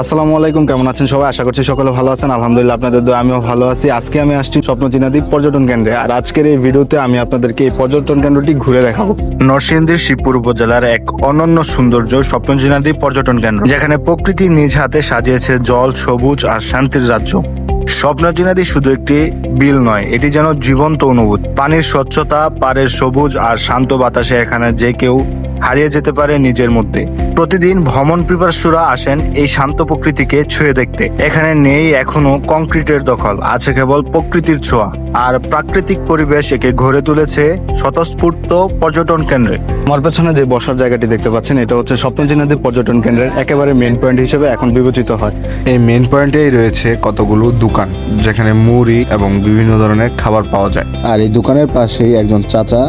আসসালামু আলাইকুম। কেমন আছেন সবাই? আশা করছি সকলে ভালো আছেন। আলহামদুলিল্লাহ আপনাদের দোয়া আমিও ভালো আছি। আজকে আমি আসছি স্বপ্ন দ্বীপ পর্যটন কেন্দ্রে। আর আজকের এই ভিডিওতে আমি আপনাদেরকে এই পর্যটন কেন্দ্রটি ঘুরে দেখাবো। নরসিংদীর শিবপুর উপজেলার এক অনন্য সৌন্দর্য স্বপ্ন দ্বীপ পর্যটন কেন্দ্র যেখানে প্রকৃতি নিজ হাতে সাজিয়েছে জল সবুজ আর শান্তির রাজ্য। স্বপ্নচিনাদি শুধু একটি বিল নয় এটি যেন জীবন্ত অনুভূতি। পানির স্বচ্ছতা পাড়ের সবুজ আর শান্ত বাতাসে এখানে যে কেউ হারিয়ে যেতে পারে নিজের মধ্যে। প্রতিদিন ভ্রমণ পিপাসুরা আসেন এই শান্ত প্রকৃতিকে ছুঁয়ে দেখতে। এখানে নেই এখনও কংক্রিটের দখল আছে কেবল প্রকৃতির ছোঁয়া। আর প্রাকৃতিক পরিবেশ একে গড়ে তুলেছে স্বতঃস্ফূর্ত পর্যটন কেন্দ্রে। আমার পেছনে যে বসার জায়গাটি দেখতে পাচ্ছেন এটা হচ্ছে স্বপ্নচিনাদি পর্যটন কেন্দ্রের একেবারে মেন পয়েন্ট হিসেবে এখন বিবেচিত হয়। এই মেন পয়েন্টেই রয়েছে কতগুলো দোকান। যেখানে মুড়ি এবং বিভিন্ন ধরনের খাবার পাওয়া যায়। আর এই দোকানের পাশেই একজন চাচা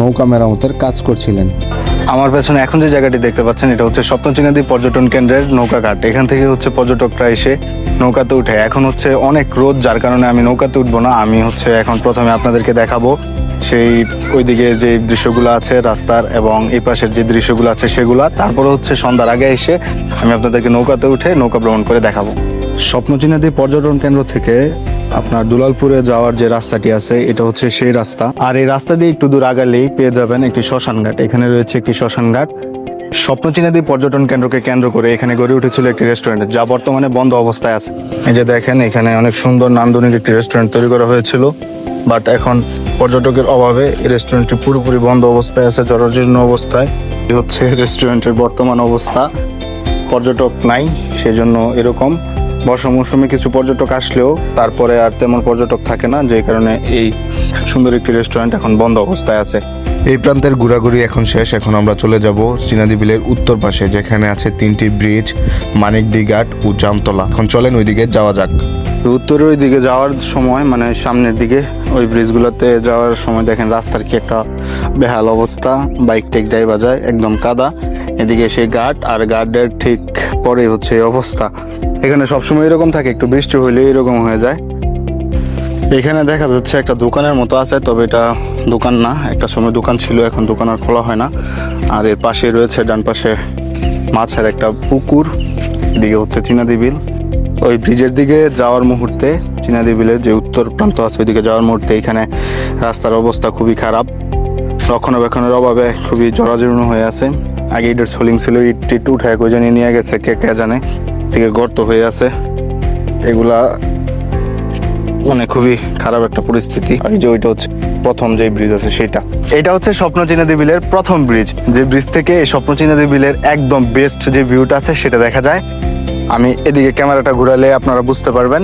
নৌকা মেরামতের কাজ করছিলেন। আমার পেছনে এখন যে জায়গাটি দেখতে পাচ্ছেন এটা হচ্ছে স্বপ্নচিনাদি পর্যটন কেন্দ্রের নৌকা ঘাট এখান থেকে হচ্ছে পর্যটকরা এসে নৌকাতে উঠে। এখন হচ্ছে অনেক রোদ যার কারণে আমি নৌকাতে উঠবো না। আমি হচ্ছে এখন প্রথমে আপনাদেরকে দেখাবো সেই ওইদিকে যে দৃশ্যগুলো আছে রাস্তার এবং এই পাশের যে দৃশ্যগুলো আছে সেগুলা। তারপরে হচ্ছে সন্ধ্যার আগে এসে আমি আপনাদেরকে নৌকাতে উঠে নৌকা ভ্রমণ করে দেখাবো। স্বপ্নচিনাদি পর্যটন কেন্দ্র থেকে আপনার দুলালপুরে যাওয়ার যে রাস্তাটি আছে, এটা হচ্ছে সেই রাস্তা। আর এই রাস্তা দিয়ে একটু দূর আগালেই পেয়ে যাবেন একটি শ্মশান ঘাট এখানে রয়েছে একটি শ্মশান ঘাট স্বপ্নচিনাদি পর্যটন কেন্দ্রকে কেন্দ্র করে এখানে গড়ে উঠেছিল একটি রেস্টুরেন্ট, যা বর্তমানে বন্ধ অবস্থায় আছে। এই যে দেখেন, এখানে অনেক সুন্দর নান্দনিক একটি রেস্টুরেন্ট তৈরি করা হয়েছিল। বাট এখন পর্যটকের অভাবে রেস্টুরেন্টটি পুরোপুরি বন্ধ অবস্থায় আছে, জরাজীর্ণ অবস্থায়। হচ্ছে রেস্টুরেন্টের বর্তমান অবস্থা। পর্যটক নাই, সেজন্য এরকম। বর্ষা মৌসুমে কিছু পর্যটক আসলেও তারপরে আর তেমন পর্যটক থাকে না যে কারণে এই সুন্দর একটি রেস্টুরেন্ট এখন বন্ধ অবস্থায় আছে। এই প্রান্তের ঘোরাঘুরি এখন শেষ এখন আমরা চলে যাব চিনাদি বিলের উত্তর পাশে যেখানে আছে তিনটি ব্রিজ মানিকদি ঘাট ও জামতলা। এখন চলেন ওইদিকে যাওয়া যাক। উত্তরের ওই দিকে যাওয়ার সময় মানে সামনের দিকে ওই ব্রিজগুলোতে যাওয়ার সময় দেখেন রাস্তার কি একটা বেহাল অবস্থা বাইক টেক ড্রাইভার যায় একদম কাদা। এদিকে সেই ঘাট আর ঘাটের ঠিক পরে হচ্ছে এই অবস্থা। এখানে সবসময় এরকম থাকে, একটু বৃষ্টি হইলে এরকম হয়ে যায়। এখানে দেখা যাচ্ছে একটা দোকানের মতো আছে, তবে এটা দোকান না, একটা সময় দোকান ছিল, এখন দোকান আর খোলা হয় না। আর এর পাশে রয়েছে, ডান পাশে মাছের একটা পুকুর, এদিকে হচ্ছে চীনাদি বিল। ওই ব্রিজের দিকে যাওয়ার মুহূর্তে, চীনাদি বিলের যে উত্তর প্রান্ত আছে, ওইদিকে যাওয়ার মুহূর্তে এখানে রাস্তার অবস্থা খুবই খারাপ। রক্ষণাবেক্ষণের অভাবে খুবই জরাজীর্ণ হয়ে আছে। আগে ইটের সোলিং ছিল, ইট টিট উঠে কই জানি নিয়ে গেছে, কে কে জানে। থেকে গর্ত হয়ে আছে। এগুলা মানে খুবই খারাপ একটা পরিস্থিতি। এই যে ওইটা হচ্ছে প্রথম যে ব্রিজ আছে সেটা। এটা হচ্ছে স্বপ্নচিনাদি বিলের প্রথম ব্রিজ যে ব্রিজ থেকে এই স্বপ্নচিনাদি বিলের একদম বেস্ট যে ভিউটা আছে সেটা দেখা যায়। আমি এদিকে ক্যামেরাটা ঘুরালে আপনারা বুঝতে পারবেন।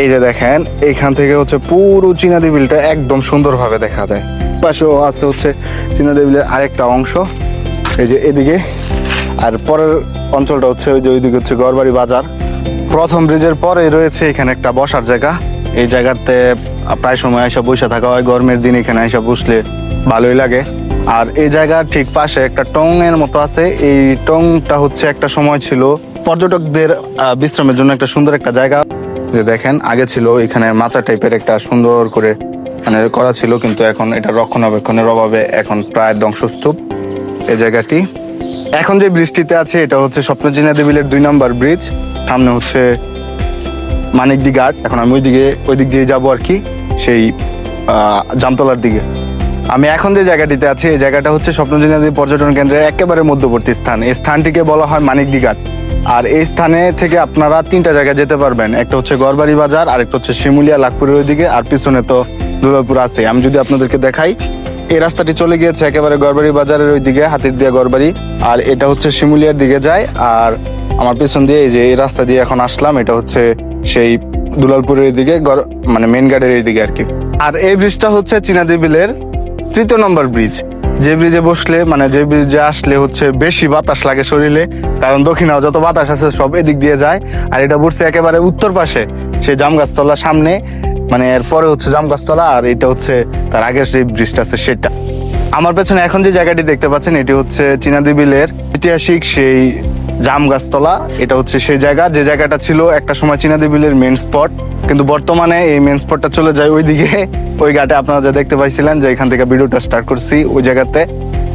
এই যে দেখেন এইখান থেকে হচ্ছে পুরো চিনাদি বিলটা একদম সুন্দরভাবে দেখা যায়। পাশেও আছে হচ্ছে চিনাদি বিলের আরেকটা অংশ। এই যে এদিকে, আর পরের অঞ্চলটা হচ্ছে ওই যে ওইদিকে হচ্ছে গড়বাড়ি বাজার। প্রথম ব্রিজের পরে রয়েছে এখানে একটা বসার জায়গা। এই জায়গাতে প্রায় সময় এসে বসে থাকা হয়, গরমের দিন এখানে এসে বসলে ভালোই লাগে। আর এই জায়গার ঠিক পাশে একটা টং এর মতো আছে। এই টংটা হচ্ছে একটা সময় ছিল পর্যটকদের বিশ্রামের জন্য একটা সুন্দর একটা জায়গা। যে দেখেন, আগে ছিল এখানে মাচা টাইপের একটা সুন্দর করে মানে করা ছিল, কিন্তু এখন এটা রক্ষণাবেক্ষণের অভাবে এখন প্রায় ধ্বংসস্তূপ। এই জায়গাটি এখন যে ব্রিজটিতে আছে, এটা হচ্ছে স্বপ্নচিনা দেবিলের দুই নম্বর ব্রিজ। সামনে হচ্ছে মানিকদি ঘাট। এখন আমি ওইদিকে ওই দিক দিয়ে যাব আর কি, সেই জামতলার দিকে। আমি এখন যে জায়গাটিতে আছি, এই জায়গাটা হচ্ছে স্বপ্নচিনাদি পর্যটন কেন্দ্রের একেবারে মধ্যবর্তী স্থান। এই স্থানটিকে বলা হয় মানিকদি ঘাট। আর এই স্থানে থেকে আপনারা তিনটা জায়গায় যেতে পারবেন। একটা হচ্ছে গড়বাড়ি বাজার আর একটা হচ্ছে শিমুলিয়া লাখপুরের ওইদিকে, আর পিছনে তো দুর্গাপুর আছে। আমি যদি আপনাদেরকে দেখাই এই রাস্তাটি চলে গিয়েছে একেবারে গড়বাড়ি বাজারের ওইদিকে হাতির দিয়া গড়বাড়ি। আর এটা হচ্ছে শিমুলিয়ার দিকে যায়। আর আমার পিছন দিয়ে এই যে এই রাস্তা দিয়ে এখন আসলাম, এটা হচ্ছে সেই দুলালপুরের দিকে মানে মেন গার্ডের এইদিকে আর কি। আর এই ব্রিজটা হচ্ছে চীনাদি বিলের তৃতীয় নম্বর ব্রিজ যে ব্রিজে বসলে মানে যে ব্রিজে আসলে হচ্ছে বেশি বাতাস লাগে শরীরে, কারণ দক্ষিণাও যত বাতাস আছে সব এদিক দিয়ে যায়। আর এটা বসছে একেবারে উত্তর পাশে, সেই জাম গাছতলার সামনে। মানে এরপরে হচ্ছে জাম গাছতলা আর এটা হচ্ছে তার আগের যে ব্রিজটা আছে সেটা। আমার পেছনে এখন যে জায়গাটি দেখতে পাচ্ছেন, এটি হচ্ছে চীনাদি বিলের ঐতিহাসিক সেই জাম গাছতলা। এটা হচ্ছে সেই জায়গা। যে জায়গাটা ছিল একটা সময় চীনাদি বিলের মেন স্পট কিন্তু বর্তমানে এই মেন স্পটটা চলে যায় ওইদিকে। ওই ঘাটে আপনারা যা দেখতে পাইছিলেন যে এখান থেকে ভিডিওটা স্টার্ট করছি ওই জায়গাতে।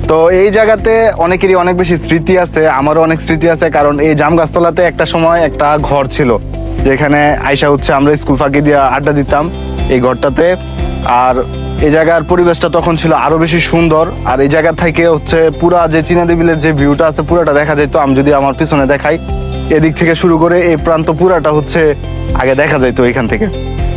তো এই জায়গাতে অনেকেরই অনেক বেশি স্মৃতি আছে, আমারও অনেক স্মৃতি আছে, কারণ এই জাম গাছতলাতে একটা সময় একটা ঘর ছিল। যেখানে আইসা হচ্ছে, আমরা স্কুল ফাঁকি দিয়ে আড্ডা দিতাম এই ঘরটাতে। আর এই জায়গার পরিবেশটা তখন ছিল আরও বেশি সুন্দর। আর এই জায়গা থেকে হচ্ছে পুরা যে চিনাদিবিলের যে ভিউটা আছে, পুরাটা দেখা যেত আমি যদি আমার পিছনে দেখাই, এদিক থেকে শুরু করে এই প্রান্ত পুরাটা হচ্ছে আগে দেখা যাইতো এখান থেকে।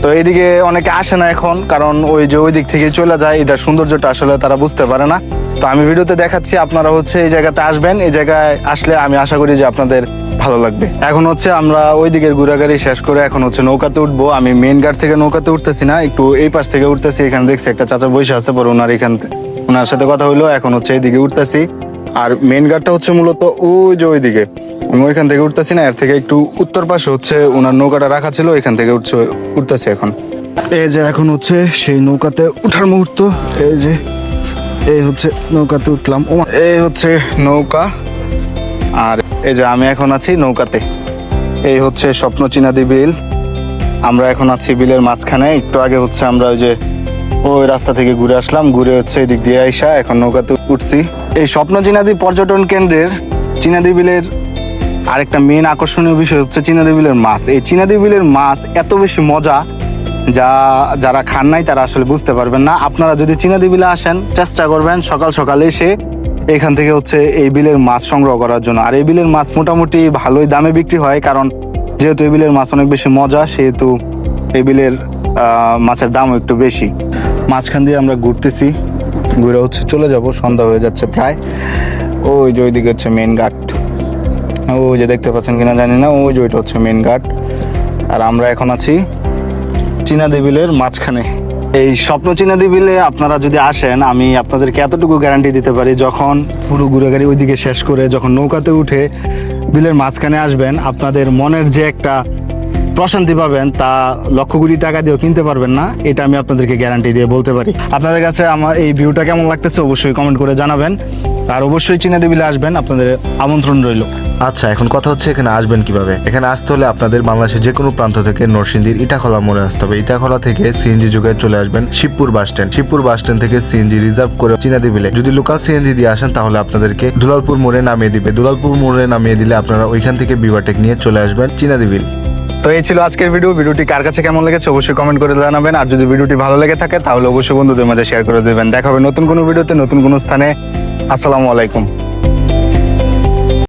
তো এইদিকে অনেকে আসে না এখন, কারণ ওই যে ওই দিক থেকে চলে যায়। এটার সৌন্দর্যটা আসলে তারা বুঝতে পারে না। তো আমি ভিডিওতে দেখাচ্ছি, আপনারা হচ্ছে এই জায়গাতে আসবেন। এই জায়গায় আসলে আমি আশা করি যে আপনাদের ভালো লাগবে। এখন হচ্ছে আমরা ওই দিকের ঘোরাঘুরি শেষ করে এখন হচ্ছে নৌকাতে উঠবো। আমি মেন ঘাট থেকে নৌকাতে উঠতেছি না, একটু এই পাশ থেকে উঠতেছি, এখানে দেখছি একটা চাচা বসে আছে পরে ওনার এখান ওনার সাথে কথা হইল, এখন হচ্ছে এইদিকে উঠতেছি। আর মেন ঘাটটা হচ্ছে মূলত ওই যে ওইদিকে আমি ওইখান থেকে উঠতেছি না, এর থেকে একটু উত্তর পাশে হচ্ছে ওনার নৌকাটা রাখা ছিল এখান থেকে উঠছে, উঠতেছি এখন। এই যে এখন হচ্ছে সেই নৌকাতে উঠার মুহূর্ত। এই যে, এই হচ্ছে নৌকাতে উঠলাম। এই হচ্ছে নৌকা। আর এই যে আমি এখন আছি নৌকাতে। এই হচ্ছে স্বপ্ন চিনাদি বিল। আমরা এখন আছি বিলের মাঝখানে। একটু আগে হচ্ছে আমরা ওই যে ওই রাস্তা থেকে ঘুরে আসলাম। ঘুরে হচ্ছে এদিক দিয়ে আইসা এখন নৌকাতে উঠছি। এই স্বপ্ন চিনাদি পর্যটন কেন্দ্রের চিনাদি বিলের আরেকটা মেন আকর্ষণীয় বিষয় হচ্ছে চিনাদি বিলের মাছ। এই চিনাদি বিলের মাছ এত বেশি মজা যা যারা খান নাই তারা আসলে বুঝতে পারবেন না। আপনারা যদি চিনাদি বিলে আসেন, চেষ্টা করবেন সকাল সকাল এসে এখান থেকে হচ্ছে এই বিলের মাছ সংগ্রহ করার জন্য। আর এই বিলের মাছ মোটামুটি ভালোই দামে বিক্রি হয়, কারণ যেহেতু এই বিলের মাছ অনেক বেশি মজা, সেহেতু এই বিলের মাছের দামও একটু বেশি। মাঝখান দিয়ে আমরা ঘুরতেছি, ঘুরে হচ্ছে চলে যাব, সন্ধ্যা হয়ে যাচ্ছে প্রায়। ওই যে ওইদিকে হচ্ছে মেন ঘাট। ওই যে দেখতে পাচ্ছেন কিনা জানি না, ওই যে ওইটা হচ্ছে মেন ঘাট। আর আমরা এখন আছি চীনাদি বিলের মাঝখানে। এই স্বপ্ন চিনাদি বিলে আপনারা যদি আসেন, আমি আপনাদেরকে এতটুকু গ্যারান্টি দিতে পারি, যখন পুরো ঘুরে গাড়ি ওইদিকে শেষ করে যখন নৌকাতে উঠে বিলের মাঝখানে আসবেন, আপনাদের মনের যে একটা প্রশান্তি পাবেন, তা লক্ষ কোটি টাকা দিয়েও কিনতে পারবেন না, এটা আমি আপনাদেরকে গ্যারান্টি দিয়ে বলতে পারি। আপনাদের কাছে আমার এই ভিউটা কেমন লাগতেছে অবশ্যই কমেন্ট করে জানাবেন, আর অবশ্যই চীনাদি দেবিলে আসবেন, আপনাদের আমন্ত্রণ রইল। আচ্ছা এখন কথা হচ্ছে এখানে আসবেন কীভাবে? এখানে আসতে হলে আপনাদের বাংলাদেশের যে কোনো প্রান্ত থেকে নরসিংদীর ইটাখলা মোড়ে আসতে হবে। ইটাখলা থেকে সিএনজি যুগে চলে আসবেন Shibpur bus stand Shibpur bus stand থেকে সিএনজি রিজার্ভ করে চিনাদি বিলে যদি লোকাল সিএনজি দিয়ে আসেন, তাহলে আপনাদেরকে দুলালপুর মোড়ে নামিয়ে দিবে। দুলালপুর মোড়ে নামিয়ে দিলে আপনারা ওইখান থেকে বিভাটেক নিয়ে চলে আসবেন চিনাদি বিল তো এই ছিল আজকের ভিডিও ভিডিওটি কার কাছে কেমন লেগেছে অবশ্যই কমেন্ট করে জানাবেন। আর যদি ভিডিওটি ভালো লেগে থাকে, তাহলে অবশ্যই বন্ধুদের মাঝে শেয়ার করে দেবেন। দেখা হবে নতুন কোনো ভিডিওতে নতুন কোনো স্থানে। আসসালামু আলাইকুম।